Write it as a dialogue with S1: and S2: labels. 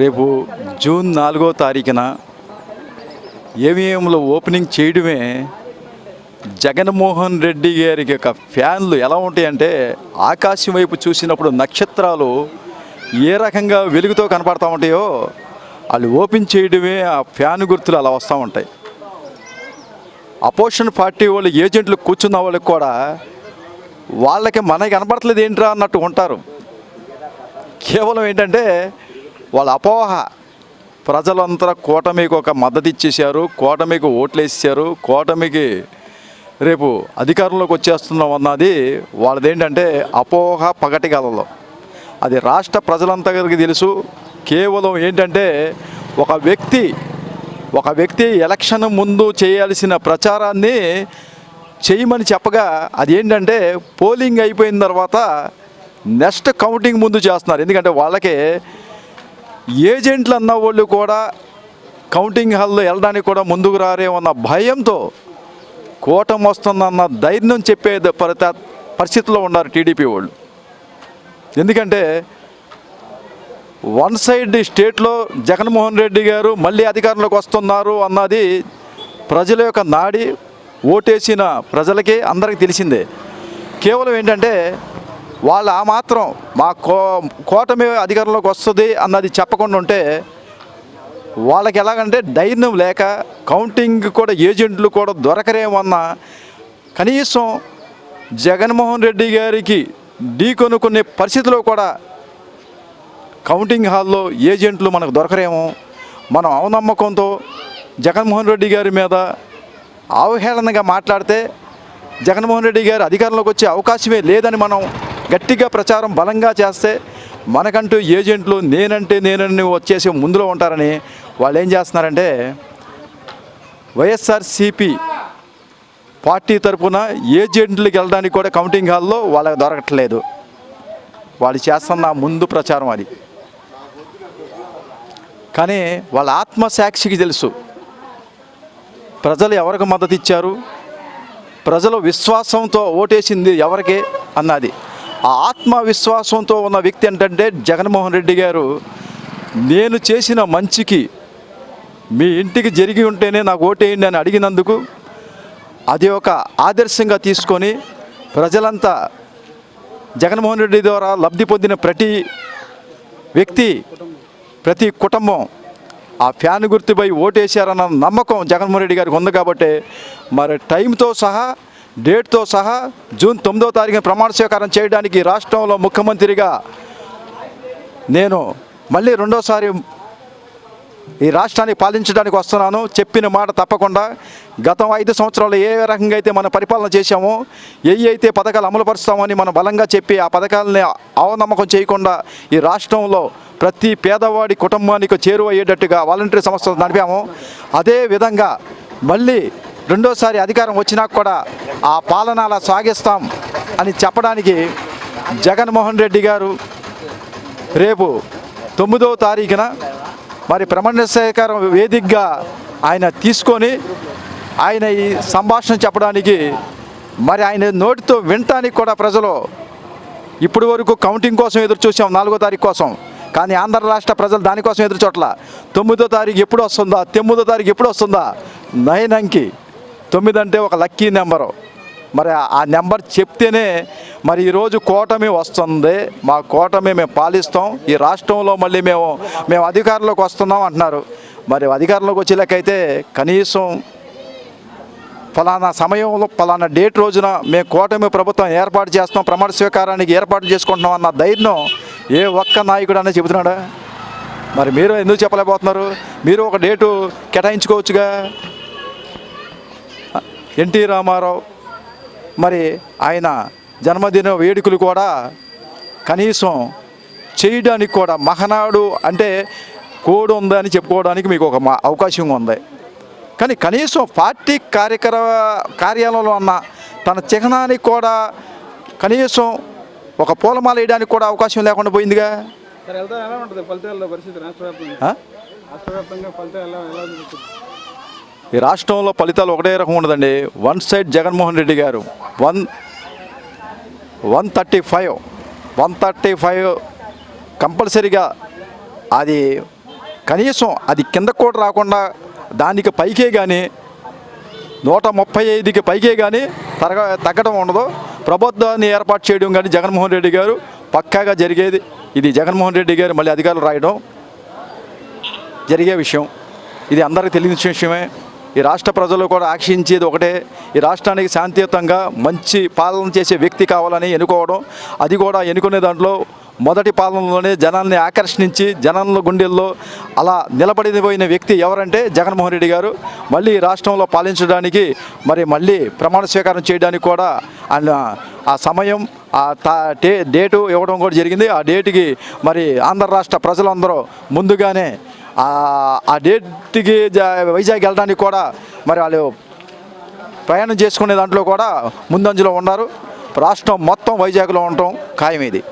S1: రేపు జూన్ నాలుగో తారీఖున ఏవిఎంలో ఓపెనింగ్ చేయడమే జగన్మోహన్ రెడ్డి గారికి యొక్క ఫ్యాన్లు ఎలా ఉంటాయంటే ఆకాశం వైపు చూసినప్పుడు నక్షత్రాలు ఏ రకంగా వెలుగుతో కనపడతా ఉంటాయో వాళ్ళు ఓపెన్ చేయడమే ఆ ఫ్యాన్ గుర్తులు అలా వస్తూ ఉంటాయి. అపోజిషన్ పార్టీ వాళ్ళు ఏజెంట్లు కూర్చున్న వాళ్ళకి కూడా వాళ్ళకి మనకి కనపడట్లేదు ఏంట్రా అన్నట్టు ఉంటారు. కేవలం ఏంటంటే వాళ్ళ అపోహ. ప్రజలంతా కూటమికి ఒక మద్దతు ఇచ్చేసారు కూటమికి ఓట్లేసారు కూటమికి రేపు అధికారంలోకి వచ్చేస్తున్నాం అన్నది వాళ్ళది ఏంటంటే అపోహ పగటి కలలో అది రాష్ట్ర ప్రజలంతరికి తెలుసు. కేవలం ఏంటంటే ఒక వ్యక్తి ఒక వ్యక్తి ఎలక్షన్ ముందు చేయాల్సిన ప్రచారాన్ని చేయమని చెప్పగా అది ఏంటంటే పోలింగ్ అయిపోయిన తర్వాత నెక్స్ట్ కౌంటింగ్ ముందు చేస్తున్నారు. ఎందుకంటే వాళ్ళకే ఏజెంట్లు అన్న వాళ్ళు కూడా కౌంటింగ్ హాల్లో వెళ్ళడానికి కూడా ముందుకు రారేమన్న భయంతో కూటం వస్తుందన్న ధైర్యం చెప్పే పరి- పరిస్థితిలో ఉన్నారు టీడీపీ వాళ్ళు. ఎందుకంటే వన్ సైడ్ స్టేట్లో జగన్మోహన్ రెడ్డి గారు మళ్ళీ అధికారంలోకి వస్తున్నారు అన్నది ప్రజల యొక్క నాడి ఓటేసిన ప్రజలకి అందరికీ తెలిసిందే. కేవలం ఏంటంటే వాళ్ళు ఆ మాత్రం మా కో కోటమి అధికారంలోకి వస్తుంది అన్నది చెప్పకుండా ఉంటే వాళ్ళకి ఎలాగంటే ధైర్యం లేక కౌంటింగ్ కూడా ఏజెంట్లు కూడా దొరకరేమన్నా కనీసం జగన్మోహన్ రెడ్డి గారికి ఢీకొనుకునే పరిస్థితిలో కూడా కౌంటింగ్ హాల్లో ఏజెంట్లు మనకు దొరకరేమో మనం అవనమ్మకంతో జగన్మోహన్ రెడ్డి గారి మీద అవహేళనగా మాట్లాడితే జగన్మోహన్ రెడ్డి గారు అధికారంలోకి వచ్చే అవకాశమే లేదని మనం గట్టిగా ప్రచారం బలంగా చేస్తే మనకంటూ ఏజెంట్లు నేనంటే నేనని వచ్చేసి ముందులో ఉంటారని వాళ్ళు ఏం చేస్తున్నారంటే వైఎస్ఆర్సిపి పార్టీ తరపున ఏజెంట్లకు వెళ్ళడానికి కూడా కౌంటింగ్ హాల్లో వాళ్ళకి దొరకట్లేదు. వాళ్ళు చేస్తున్న ముందు ప్రచారం అది. కానీ వాళ్ళ ఆత్మసాక్షికి తెలుసు. ప్రజలు ఎవరికి మద్దతు ఇచ్చారు ప్రజలు విశ్వాసంతో ఓటేసింది ఎవరికి? అన్నది. ఆ ఆత్మవిశ్వాసంతో ఉన్న వ్యక్తి ఏంటంటే జగన్మోహన్ రెడ్డి గారు నేను చేసిన మంచికి మీ ఇంటికి జరిగి ఉంటేనే నాకు ఓటేయండి అని అడిగినందుకు అది ఒక ఆదర్శంగా తీసుకొని ప్రజలంతా జగన్మోహన్ రెడ్డి ద్వారా లబ్ధి పొందిన ప్రతి వ్యక్తి ప్రతి కుటుంబం ఆ ఫ్యాన్ గుర్తుపై ఓటేశారన్న నమ్మకం జగన్మోహన్ రెడ్డి గారికి ఉంది కాబట్టి మరి టైంతో సహా డేట్తో సహా జూన్ తొమ్మిదో తారీఖున ప్రమాణ స్వీకారం చేయడానికి రాష్ట్రంలో ముఖ్యమంత్రిగా నేను మళ్ళీ రెండోసారి ఈ రాష్ట్రాన్ని పాలించడానికి వస్తున్నాను. చెప్పిన మాట తప్పకుండా గతం ఐదు సంవత్సరాలు ఏ రకంగా అయితే మనం పరిపాలన చేశామో ఏ అయితే పథకాలు అమలు పరుస్తామని మనం బలంగా చెప్పి ఆ పథకాలని అవనమ్మకం చేయకుండా ఈ రాష్ట్రంలో ప్రతి పేదవాడి కుటుంబానికి చేరువయ్యేటట్టుగా వాలంటరీ సంస్థలు నడిపాము. అదే విధంగా మళ్ళీ రెండోసారి అధికారం వచ్చినా కూడా ఆ పాలన అలా సాగిస్తాం అని చెప్పడానికి జగన్మోహన్ రెడ్డి గారు రేపు తొమ్మిదవ తారీఖున మరి ప్రమాణ సేకారం వేదికగా ఆయన తీసుకొని ఆయన ఈ సంభాషణ చెప్పడానికి మరి ఆయన నోటితో వినటానికి కూడా ప్రజలు ఇప్పటి వరకు కౌంటింగ్ కోసం ఎదురు చూసాం నాలుగో తారీఖు కోసం. కానీ ఆంధ్ర రాష్ట్ర ప్రజలు దానికోసం ఎదురు చోట్ల తొమ్మిదో తారీఖు ఎప్పుడు వస్తుందా? తొమ్మిదో తారీఖు ఎప్పుడు వస్తుందా? నయనంకి. తొమ్మిది అంటే ఒక లక్కీ నెంబరు. మరి ఆ- నెంబర్ చెప్తేనే మరి ఈరోజు కూటమి వస్తుంది. మా కూటమి మేము పాలిస్తాం. ఈ రాష్ట్రంలో మళ్ళీ మేము మేము అధికారంలోకి వస్తున్నాం అంటున్నారు. మరి అధికారంలోకి వచ్చేలాకైతే కనీసం ఫలానా సమయంలో ఫలానా డేట్ రోజున మేము కూటమి ప్రభుత్వం ఏర్పాటు చేస్తాం ప్రమాణ స్వీకారానికి ఏర్పాటు చేసుకుంటున్నాం అన్న ధైర్యం ఏ ఒక్క నాయకుడు అనేది చెబుతున్నాడా? మరి మీరు ఎందుకు చెప్పలేకపోతున్నారు? మీరు ఒక డేటు కేటాయించుకోవచ్చుగా? ఎన్టీ రామారావు. మరి ఆయన జన్మదిన వేడుకలు కూడా కనీసం చేయడానికి కూడా మహనాడు అంటే కోడ్ ఉందని చెప్పుకోవడానికి మీకు ఒక మా- అవకాశం ఉంది. కానీ కనీసం పార్టీ కార్యకర కార్యాలయంలో ఉన్న తన చిహ్నానికి కూడా కనీసం ఒక పూలమాల వేయడానికి కూడా అవకాశం లేకుండా పోయిందిగా?
S2: ఫలితాల్లో పరిస్థితి రాష్ట్ర వ్యాప్తంగా ఫలితాలు ఎలా
S1: ఈ రాష్ట్రంలో ఫలితాలు ఒకటే రకం ఉండదండి. వన్ సైడ్ జగన్మోహన్ రెడ్డి గారు one one thirty five one thirty five కంపల్సరీగా అది కనీసం అది కింద కూడా రాకుండా దానికి పైకే కానీ నూట ముప్పై ఐదుకి పైకే కానీ తరగ తగ్గడం ఉండదు. ప్రభుత్వాన్ని ఏర్పాటు చేయడం కానీ జగన్మోహన్ రెడ్డి గారు పక్కాగా జరిగేది. ఇది జగన్మోహన్ రెడ్డి గారు మళ్ళీ అధికారులు రాయడం జరిగే విషయం. ఇది అందరికీ తెలియని విషయమే. ఈ రాష్ట్ర ప్రజలు కూడా ఆక్షించేది ఒకటే ఈ రాష్ట్రానికి శాంతియుతంగా మంచి పాలన చేసే వ్యక్తి కావాలని ఎన్నుకోవడం అది కూడా ఎన్నుకునే దాంట్లో మొదటి పాలనలోనే జనాల్ని ఆకర్షించి జనాల గుండెల్లో అలా నిలబడిపోయిన వ్యక్తి ఎవరంటే జగన్మోహన్ రెడ్డి గారు. మళ్ళీ ఈ రాష్ట్రంలో పాలించడానికి మరి మళ్ళీ ప్రమాణ స్వీకారం చేయడానికి కూడా ఆయన ఆ సమయం ఆ తా డే డేటు ఇవ్వడం కూడా జరిగింది. ఆ డేటుకి మరి ఆంధ్ర రాష్ట్ర ప్రజలందరూ ముందుగానే ఆ- డేట్కి వైజాగ్ వెళ్ళడానికి కూడా మరి వాళ్ళు ప్రయాణం చేసుకునే దాంట్లో కూడా ముందంజలో ఉన్నారు. రాష్ట్రం మొత్తం వైజాగ్లో ఉండటం ఖాయం ఇది